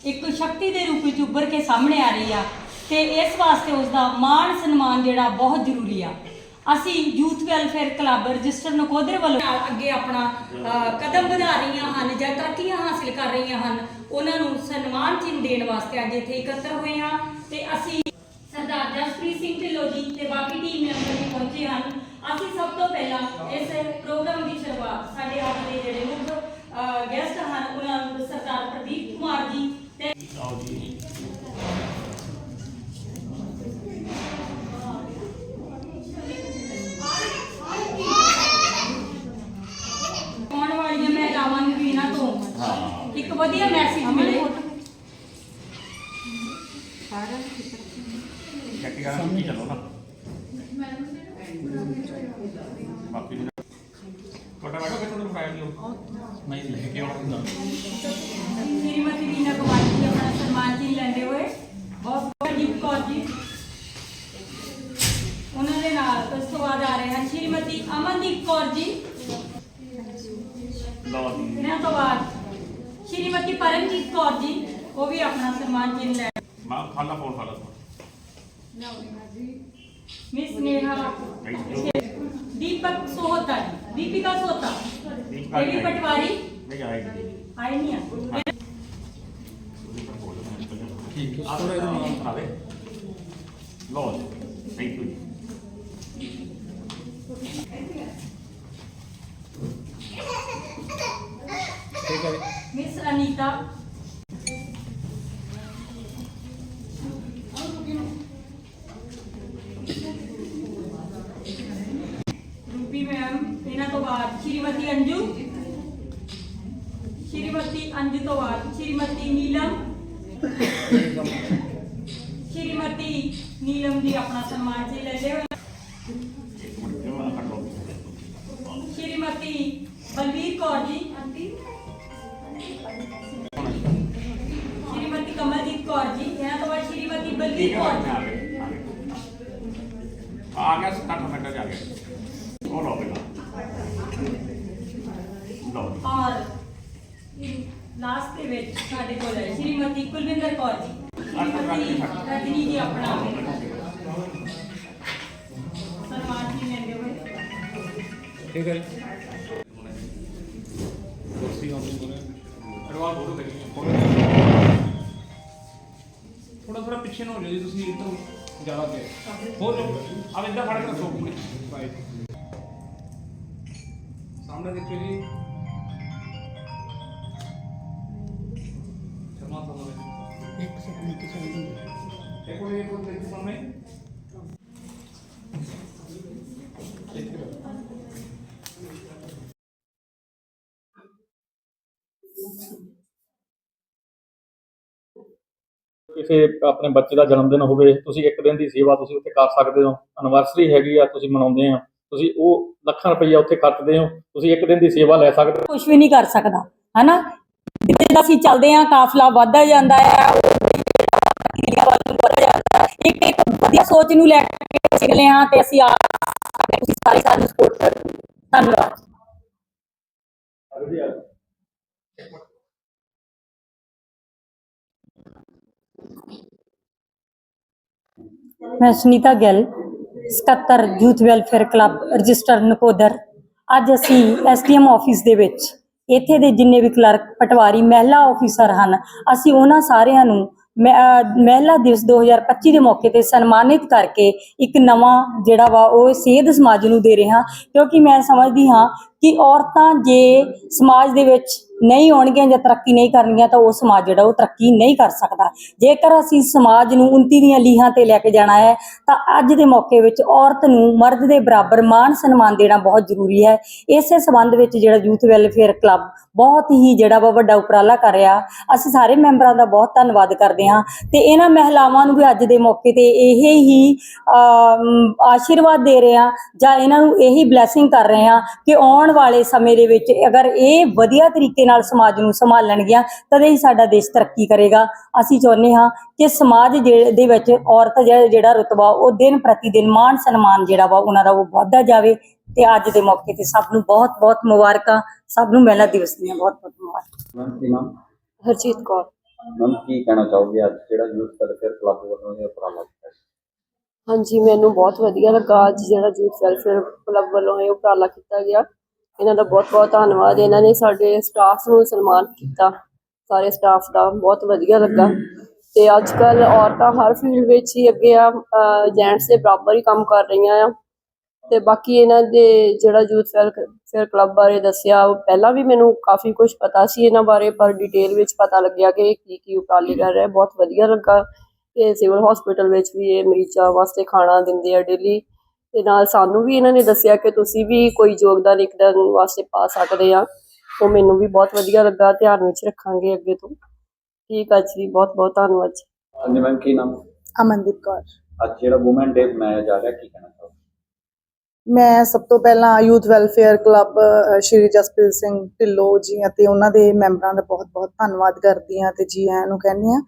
ਇੱਕ ਸ਼ਕਤੀ ਦੇ ਰੂਪ ਵਿੱਚ ਉੱਭਰ ਕੇ ਸਾਹਮਣੇ ਆ ਰਹੀ ਆ ਤੇ ਇਸ ਵਾਸਤੇ ਉਸ ਦਾ ਮਾਣ ਸਨਮਾਨ ਜਿਹੜਾ ਬਹੁਤ ਜ਼ਰੂਰੀ ਆ। ਅਸੀਂ youth welfare club register Nakodar ਵੱਲੋਂ ਅੱਗੇ ਆਪਣਾ ਅ, ਕਦਮ ਵਧਾ ਰਹੀਆਂ ਹਨ ਜਾਂ ਤਰੱਕੀਆਂ ਹਾਸਲ ਕਰ ਰਹੀਆਂ ਹਨ ਉਹਨਾਂ ਨੂੰ ਸਨਮਾਨ ਚਿੰਨ੍ਹ ਦੇਣ ਵਾਸਤੇ ਅੱਜ ਇੱਥੇ ਇਕੱਤਰ ਹੋਏ ਹਾਂ ਤੇ ਅਸੀਂ ਸਰਦਾਰ ਜਸਪ੍ਰੀਤ ਸਿੰਘ ਢਿੱਲੋਂ ਜੀ ਤੇ ਬਾਕੀ ਟੀਮ ਮੈਂਬਰ ਵੀ ਪਹੁੰਚੇ ਹਨ। ਅਸੀਂ ਸਭ ਤੋਂ ਪਹਿਲਾਂ ਇਸ ਪ੍ਰੋਗਰਾਮ ਦੀ ਸ਼ੁਰੂਆਤ ਸਾਡੇ ਆਪਣੇ ਜਿਹੜੇ ਮੁੱਖ ਗੈਸਟ ਹਨ ਉਹਨਾਂ ਨੂੰ ਸਰਦਾਰ ਪ੍ਰਦੀਪ ਕੁਮਾਰ ਜੀ ਤੇ ਆਉਣ ਵਾਲੀਆਂ ਮਹਿਲਾਵਾਂ ਨੂੰ ਵੀ ਇਹਨਾਂ ਤੋਂ ਇੱਕ ਵਧੀਆ ਮੈਸੇਜ ਮਿਲੇ। ਚੈੱਕ ਕਰਾਂ ਕੀ ਚੱਲੋ ਨਾ। ਬਾਕੀ ਨੂੰ। ਤੁਹਾਡਾ ਬੈਠੋ ਕਿੱਥੇ ਤੁਹਾਨੂੰ ਫਾਇਰ ਦਿਓ। ਮੈਂ ਲੈ ਕੇ ਆਉਣਾ ਸ਼੍ਰੀਮਤੀ ਰੀਨਾ ਕੁਮਾਰ। ਜੀ ਸਨਮਾਨ ਜੀ ਲੈਂਦੇ ਹੋਏ ਬਹੁਤ ਪ੍ਰਦੀਪ ਕੌਰ ਜੀ। ਉਹਨਾਂ ਦੇ ਨਾਲ ਉਸ ਤੋਂ ਬਾਅਦ ਆ ਰਹੇ ਹਨ ਸ਼੍ਰੀਮਤੀ ਅਮਨਦੀਪ ਕੌਰ ਜੀ। ਇਹਨਾਂ ਤੋਂ ਬਾਅਦ ਸ਼੍ਰੀਮਤੀ ਪਰਮਜੀਤ ਕੌਰ ਜੀ ਉਹ ਵੀ ਆਪਣਾ ਸਨਮਾਨ ਜੀ ਲੈ ਮੈਂ ਖਾਲਾ ਫੋਨ ਖਾਲਾ ਮਿਸ ਨੇਹਾ ਦੀਪਕ ਸੋਹਤਾ ਜੀ ਦੀਪਿਕਾ ਸੋਹਤਾ ਦੀਪਿਕਾ ਇਹ ਵੀ ਪਟਵਾਰੀ। ਨਹੀਂ ਆਈ ਨਹੀਂ ਆ। ਠੀਕ ਹੈ ਥੋੜਾ ਜਿਹਾ ਨਾਮ ਸੁਣਾ ਦੇ ਲਓ ਜੀ ਥੈਂਕ ਯੂ ਠੀਕ ਹੈ ਮਿਸ ਅਨੀਤਾ ਰੂਪੀ ਮੈਮ ਇਹਨਾਂ ਤੋਂ ਬਾਅਦ ਸ਼੍ਰੀਮਤੀ ਅੰਜੂ ਸ਼੍ਰੀਮਤੀ ਅੰਜੂ ਤੋਂ ਬਾਅਦ ਸ਼੍ਰੀਮਤੀ ਨੀਲਮ ਸ਼੍ਰੀਮਤੀ ਨੀਲਮ ਜੀ ਆਪਣਾ ਸਨਮਾਨ ਜੀ ਕੱਟ ਲਓ। ਸ਼੍ਰੀਮਤੀ ਬਲਵੀਰ ਕੌਰ ਜੀ। ਸ਼੍ਰੀਮਤੀ ਕਮਲਜੀਤ ਕੌਰ ਜੀ। ਇਹਨਾਂ ਤੋਂ ਬਾਅਦ ਸ਼੍ਰੀਮਤੀ ਬਲਵੀਰ ਕੌਰ ਜੀ। ਆ ਗਿਆ ਆ ਗਿਆ 60 ਮਿੰਟ ਚ ਆ ਗਿਆ। ਉਹ ਲਓ ਬੇਟਾ। ਲਓ। ਔਰ ਲਾਸਟ ਦੇ ਵਿੱਚ ਸਾਡੇ ਕੋਲ ਹੈ ਸ਼੍ਰੀਮਤੀ ਕੁਲਵਿੰਦਰ ਕੌਰ ਜੀ। ਸ਼੍ਰੀਮਤੀ ਰਜਨੀ ਜੀ ਆਪਣਾ। ਠੀਕ ਹੈ ਕੁਰਸੀ ਆਉਂਦੀ ਕੋਨੇ ਅਡਵਾਂਸ ਫੋਟੋ ਕਰੀ ਥੋੜਾ ਥੋੜਾ ਪਿੱਛੇ ਨੂੰ ਹੋ ਜਾਓ ਜੀ ਤੁਸੀਂ ਇੱਧਰ ਜ਼ਿਆਦਾ ਅੱਗੇ। ਹੋਰ ਆ ਇੱਦਾਂ ਫੜ ਕੇ ਰੱਖੋ ਸਾਹਮਣੇ ਦੇਖਿਓ ਜੀ। ਸ਼ਰਮਾ ਸਾਹਮਣੇ ਇੱਕ ਸੈਕਿੰਡ ਇੱਕ ਸੈਕਿੰਡ ਇੱਕ ਮਿੰਟ ਇੱਕ ਮਿੰਟ ਕਿਸੇ ਆਪਣੇ ਬੱਚੇ ਦਾ ਜਨਮ ਦਿਨ ਹੋਵੇ, ਤੁਸੀਂ ਇੱਕ ਦਿਨ ਦੀ ਸੇਵਾ ਤੁਸੀਂ ਉੱਥੇ ਕਰ ਸਕਦੇ ਹੋ ਐਨਵਰਸਰੀ ਹੈਗੀ ਆ, ਤੁਸੀਂ ਮਨਾਉਂਦੇ ਆ, ਤੁਸੀਂ ਉਹ ਲੱਖਾਂ ਰੁਪਈਆ ਉੱਥੇ ਖਰਚਦੇ ਹੋ, ਤੁਸੀਂ ਇੱਕ ਦਿਨ ਦੀ ਸੇਵਾ ਲੈ ਸਕਦੇ ਹੋ ਕੁਝ ਵੀ ਨਹੀਂ ਕਰ ਸਕਦਾ, ਹਨਾ ਜਿੱਦਾਂ ਅਸੀਂ ਚੱਲਦੇ ਆਂ ਕਾਫਲਾ ਵੱਧਦਾ ਜਾਂਦਾ ਹੈ ਵੱਧਦਾ ਜਾਂਦਾ ਹੈ। ਇੱਕ ਇੱਕ ਵਧੀਆ ਸੋਚ ਨੂੰ ਲੈ ਕੇ ਚੱਲੇ ਹਾਂ ਤੇ ਅਸੀਂ ਆ ਤੁਸੀਂ ਸਾਰੇ ਸਾਨੂੰ ਸਪੋਰਟ ਕਰੋ ਧੰਨਵਾਦ। ਮੈਂ ਸੁਨੀਤਾ ਗਿੱਲ ਸਕੱਤਰ youth welfare club, register Nakodar. ਅੱਜ ਅਸੀਂ ਐਸਡੀਐਮ ਆਫਿਸ ਦੇ ਵਿੱਚ, ਇੱਥੇ ਦੇ ਜਿੰਨੇ ਵੀ ਕਲਰਕ, ਪਟਵਾਰੀ, ਮਹਿਲਾ ਆਫੀਸਰ ਹਨ, ਅਸੀਂ ਉਹਨਾਂ ਸਾਰਿਆਂ ਨੂੰ ਮਹਿਲਾ ਦਿਵਸ 2025 ਦੇ ਮੌਕੇ ਤੇ ਸਨਮਾਨਿਤ ਕਰਕੇ ਇੱਕ ਨਵਾਂ ਜਿਹੜਾ ਵਾ ਉਹ ਸੇਧ ਸਮਾਜ ਨੂੰ ਦੇ ਰਿਹਾ ਕਿਉਂਕਿ ਮੈਂ ਸਮਝਦੀ ਹਾਂ ਕਿ ਔਰਤਾਂ ਜੇ ਸਮਾਜ ਦੇ ਵਿੱਚ ਨਹੀਂ ਆਉਣਗੀਆਂ ਜਾਂ ਤਰੱਕੀ ਨਹੀਂ ਕਰਨਗੀਆਂ ਤਾਂ ਉਹ ਸਮਾਜ ਜਿਹੜਾ ਉਹ ਤਰੱਕੀ ਨਹੀਂ ਕਰ ਸਕਦਾ। ਜੇਕਰ ਅਸੀਂ ਸਮਾਜ ਨੂੰ ਉਨਤੀ ਦੀਆਂ ਲੀਹਾਂ ਤੇ ਲੈ ਕੇ ਜਾਣਾ ਹੈ, ਤਾਂ ਅੱਜ ਦੇ ਮੌਕੇ ਵਿੱਚ ਔਰਤ ਨੂੰ ਮਰਦ ਦੇ ਬਰਾਬਰ ਮਾਣ ਸਨਮਾਨ ਦੇਣਾ ਬਹੁਤ ਜ਼ਰੂਰੀ ਹੈ। ਇਸੇ ਸੰਬੰਧ ਵਿੱਚ ਜਿਹੜਾ ਯੂਥ ਵੈਲਫੇਅਰ ਕਲੱਬ ਬਹੁਤ ਹੀ ਜਿਹੜਾ ਵਾ ਵੱਡਾ ਉਪਰਾਲਾ ਕਰ ਰਿਹਾ, ਅਸੀਂ ਸਾਰੇ ਮੈਂਬਰਾਂ ਦਾ ਬਹੁਤ ਧੰਨਵਾਦ ਕਰਦੇ ਹਾਂ ਤੇ ਇਹਨਾਂ ਮਹਿਲਾਵਾਂ ਨੂੰ ਵੀ ਅੱਜ ਦੇ ਮੌਕੇ ਤੇ ਇਹ ਹੀ ਆਸ਼ੀਰਵਾਦ ਦੇ ਰਹੇ ਹਾਂ ਜਾਂ ਇਹਨਾਂ ਨੂੰ ਇਹੀ ਬਲੇਸਿੰਗ ਕਰ ਰਹੇ ਹਾਂ ਕਿ ਆਉਣ ਵਾਲੇ ਸਮੇਂ ਦੇ ਵਿੱਚ ਅਗਰ ਇਹ ਵਧੀਆ ਤਰੀਕੇ ਨਾਲ ਸਮਾਜ ਨੂੰ ਸੰਭਾਲਣਗੀਆਂ ਤਦੇ ਹੀ ਸਾਡਾ ਦੇਸ਼ ਤਰੱਕੀ ਕਰੇਗਾ। ਅਸੀਂ ਚਾਹੁੰਦੇ ਹਾਂ ਕਿ ਸਮਾਜ ਦੇ ਵਿੱਚ ਔਰਤ ਜਿਹੜਾ ਰੁਤਬਾ ਉਹ ਦਿਨ ਪ੍ਰਤੀ ਦਿਨ ਮਾਣ ਸਨਮਾਨ ਜਿਹੜਾ ਵਾ ਉਹਨਾਂ ਦਾ ਉਹ ਵਧਦਾ ਜਾਵੇ। ਤੇ ਅੱਜ ਦੇ ਮੌਕੇ ਤੇ ਸਭ ਨੂੰ ਬਹੁਤ ਬਹੁਤ ਮੁਬਾਰਕਾਂ। ਸਭ ਨੂੰ ਮਹਿਲਾ ਦਿਵਸ ਦੀਆਂ ਬਹੁਤ ਬਹੁਤ ਮੁਬਾਰਕਾਂ। ਕੀ ਨਾਮ? ਹਰਜੀਤ ਕੌਰ। ਮੈਮ ਕੀ ਕਹਿਣਾ ਚਾਹੋਗੇ ਅੱਜ? ਜਿਹੜਾ ਯੂਥ ਵੈਲਫੇਅਰ ਕਲੱਬ ਵੱਲੋਂ ਇਹ ਉਪਰਾਲਾ ਕੀਤਾ ਗਿਆ? ਹਾਂਜੀ ਮੈਨੂੰ ਬਹੁਤ ਵਧੀਆ ਲੱਗਾ ਅੱਜ ਜਿਹੜਾ ਯੂਥ ਵੈਲਫੇਅਰ ਕਲੱਬ ਵੱਲੋਂ ਇਹ ਉਪਰਾਲਾ ਕੀਤਾ ਗਿਆ। ਇਹਨਾਂ ਦਾ ਬਹੁਤ ਬਹੁਤ ਧੰਨਵਾਦ। ਇਹਨਾਂ ਨੇ ਸਾਡੇ ਸਟਾਫ ਨੂੰ ਸਨਮਾਨ ਕੀਤਾ। ਸਾਰੇ ਸਟਾਫ ਦਾ ਬਹੁਤ ਵਧੀਆ ਲੱਗਾ। ਤੇ ਅੱਜ ਕੱਲ ਔਰਤਾਂ ਹਰ ਫੀਲਡ ਵਿੱਚ ਹੀ ਅੱਗੇ ਆ ਜੈਂਟਸ ਦੇ ਬਰਾਬਰ ਹੀ ਕੰਮ ਕਰ ਰਹੀਆਂ ਆ। ਤੇ ਬਾਕੀ ਇਹਨਾਂ ਦੇ ਜਿਹੜਾ ਯੂਥ ਫੇਅਰ ਕਲੱਬ ਬਾਰੇ ਦੱਸਿਆ ਪਹਿਲਾਂ ਵੀ ਮੈਨੂੰ ਕਾਫੀ ਕੁਝ ਪਤਾ ਸੀ ਇਹਨਾਂ ਬਾਰੇ, ਪਰ ਡਿਟੇਲ ਵਿੱਚ ਪਤਾ ਲੱਗਿਆ ਕਿ ਕੀ ਕੀ ਉਪਰਾਲੇ ਕਰ ਰਿਹਾ। ਬਹੁਤ ਵਧੀਆ ਲੱਗਾ ਕਿ ਸਿਵਲ ਹਸਪੀਟਲ ਵਿੱਚ ਵੀ ਇਹ ਮਰੀਜ਼ਾਂ ਵਾਸਤੇ ਖਾਣਾ ਦਿੰਦੇ ਆ ਡੇਲੀ ਤੇ ਨਾਲ ਸਾਨੂੰ ਵੀ ਇਹਨਾਂ ਨੇ ਦੱਸਿਆ ਕਿ ਤੁਸੀਂ ਵੀ ਕੋਈ ਯੋਗਦਾਨ ਇੱਕ ਦਿਨ ਵਾਸਤੇ ਪਾ ਸਕਦੇ ਆ। ਉਹ ਮੈਨੂੰ ਵੀ ਬਹੁਤ ਵਧੀਆ ਲੱਗਾ ਧਿਆਨ ਵਿੱਚ ਰੱਖਾਂਗੇ ਅੱਗੇ ਤੋਂ। ਠੀਕ ਆ ਜੀ ਬਹੁਤ ਬਹੁਤ ਧੰਨਵਾਦ ਜੀ। ਹਾਂਜੀ ਮੈਮ ਕੀ ਨਾਮ? ਅਮਨਦੀਪ ਕੌਰ। ਅੱਜ ਜਿਹੜਾ ਔਮਨ ਡੇ ਮਨਾਇਆ ਜਾ ਰਿਹਾ ਕੀ ਕਹਿਣਾ ਚਾਹੋਗੇ? ਮੈਂ ਸਭ ਤੋਂ ਪਹਿਲਾਂ youth welfare club Shri Jaspreet Singh Dhillon ji ਅਤੇ ਉਹਨਾਂ ਦੇ ਮੈਂਬਰਾਂ ਦਾ ਬਹੁਤ-ਬਹੁਤ ਧੰਨਵਾਦ ਕਰਦੀ ਹਾਂ ਤੇ ਜੀ ਆਇਆਂ ਨੂੰ ਕਹਿੰਦੀ ਹਾਂ।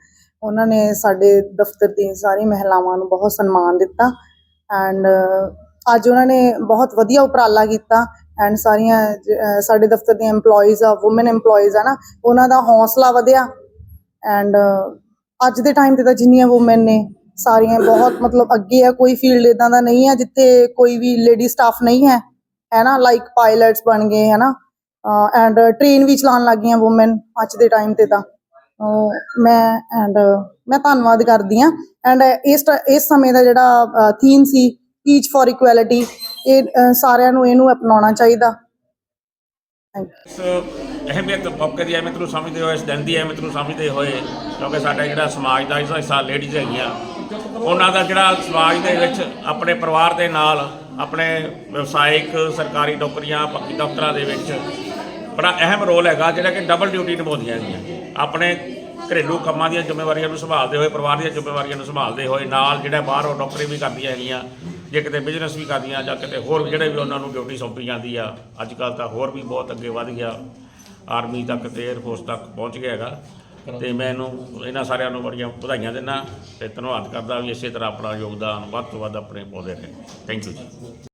ਉਹਨਾਂ ਨੇ ਸਾਡੇ ਦਫ਼ਤਰ ਦੀਆਂ ਸਾਰੀ ਮਹਿਲਾਵਾਂ ਨੂੰ ਬਹੁਤ ਸਨਮਾਨ ਦਿੱਤਾ। ਐਂਡ ਅੱਜ ਉਹਨਾਂ ਨੇ ਬਹੁਤ ਵਧੀਆ ਉਪਰਾਲਾ ਕੀਤਾ ਐਂਡ ਸਾਰੀਆਂ ਸਾਡੇ ਦਫ਼ਤਰ ਦੀਆਂ EMPLOYEES ਆ ਔਮਨ EMPLOYEES ਆ ਨਾ, ਉਹਨਾਂ ਦਾ ਹੌਸਲਾ ਵਧਿਆ ਐਂਡ ਅੱਜ ਦੇ ਟਾਈਮ ਤੇ ਤਾਂ ਜਿੰਨੀਆਂ ਔਮਨ ਨੇ, ਸਾਰੀਆਂ ਬਹੁਤ ਮਤਲਬ ਅੱਗੇ ਆ, ਕੋਈ ਫੀਲਡ ਇਦਾਂ ਦਾ ਨਹੀਂ ਹੈ ਜਿੱਥੇ ਕੋਈ ਵੀ ਲੇਡੀ ਸਟਾਫ ਨਹੀਂ ਹੈ ਹੈ ਨਾ ਲਾਈਕ ਪਾਇਲਟਸ ਬਣ ਗਏ, ਹੈ ਨਾ ਐਂਡ ਟ੍ਰੇਨ ਵੀ ਚਲਾਉਣ ਲੱਗ ਗਈਆਂ ਔਮਨ ਅੱਜ ਦੇ ਟਾਈਮ ਤੇ ਤਾਂ। ਮੈਂ ਐਂਡ ਮੈਂ ਧੰਨਵਾਦ ਕਰਦੀ ਹਾਂ। ਐਂਡ ਇਸ ਟ- ਇਸ ਸਮੇਂ ਦਾ ਜਿਹੜਾ ਥੀਮ ਸੀ ਈਚ ਫॉर ਇਕੁਐਲਿਟੀ ਇਹ ਸਾਰਿਆਂ ਨੂੰ ਇਹਨੂੰ ਅਪਣਾਉਣਾ ਚਾਹੀਦਾ। ਥੈਂਕ ਅਹਿਮੀਅਤ ਮੌਕੇ ਦੀ ਅਹਿਮੀਅਤ ਨੂੰ ਸਮਝਦੇ ਹੋਏ, ਇਸ ਦਿਨ ਦੀ ਅਹਿਮੀਅਤ ਨੂੰ ਸਮਝਦੇ ਹੋਏ, ਕਿਉਂਕਿ ਸਾਡਾ ਜਿਹੜਾ ਸਮਾਜ ਦਾ ਹਿੱਸਾ ਹਿੱਸਾ ਲੇਡੀਜ਼ ਹੈਗੀਆਂ, ਉਹਨਾਂ ਦਾ ਜਿਹੜਾ ਸਮਾਜ ਦੇ ਵਿੱਚ ਆਪਣੇ ਪਰਿਵਾਰ ਦੇ ਨਾਲ, ਆਪਣੇ ਵਿਵਸਾਇਕ, ਸਰਕਾਰੀ ਨੌਕਰੀਆਂ ਪੱਕੀ ਦਫ਼ਤਰਾਂ ਦੇ ਵਿੱਚ ਬੜਾ ਅਹਿਮ ਰੋਲ ਹੈਗਾ, ਜਿਹੜਾ ਕਿ ਡਬਲ ਡਿਊਟੀ ਨਿਭਾਉਂਦੀਆਂ ਹੈਗੀਆਂ। ਆਪਣੇ ਘਰੇਲੂ ਕੰਮਾਂ ਦੀਆਂ ਜ਼ਿੰਮੇਵਾਰੀਆਂ ਨੂੰ ਸੰਭਾਲਦੇ ਹੋਏ, ਪਰਿਵਾਰ ਦੀਆਂ ਜ਼ਿੰਮੇਵਾਰੀਆਂ ਨੂੰ ਸੰਭਾਲਦੇ ਹੋਏ ਨਾਲ ਜਿਹੜਾ ਬਾਹਰੋਂ ਨੌਕਰੀ ਵੀ ਕਰਦੀਆਂ ਹੈਗੀਆਂ, ਜੇ ਕਿਤੇ ਬਿਜ਼ਨਸ ਵੀ ਕਰਦੀਆਂ ਜਾਂ ਕਿਤੇ ਹੋਰ ਜਿਹੜੇ ਵੀ ਉਹਨਾਂ ਨੂੰ ਡਿਊਟੀ ਸੌਂਪੀ ਜਾਂਦੀ ਆ ਅੱਜ ਕੱਲ੍ਹ ਤਾਂ ਹੋਰ ਵੀ ਬਹੁਤ ਅੱਗੇ ਵਧ ਗਿਆ ਆਰਮੀ ਤੱਕ ਤੇ 에ਅਰਫੋਰਸ ਤੱਕ ਪਹੁੰਚ ਗਿਆ ਹੈਗਾ। ਤੇ ਮੈਂ ਇਹਨੂੰ, ਇਹਨਾਂ ਸਾਰਿਆਂ ਨੂੰ ਬੜੀਆਂ ਵਧਾਈਆਂ ਦਿੰਦਾ ਤੇ ਧੰਨਵਾਦ ਕਰਦਾ ਵੀ ਇਸੇ ਤਰ੍ਹਾਂ ਆਪਣਾ ਯੋਗਦਾਨ ਵੱਧ ਤੋਂ ਵੱਧ ਆਪਣੇ ਪਾਉਂਦੇ ਰਹੇ ਥੈਂਕ ਯੂ ਜੀ।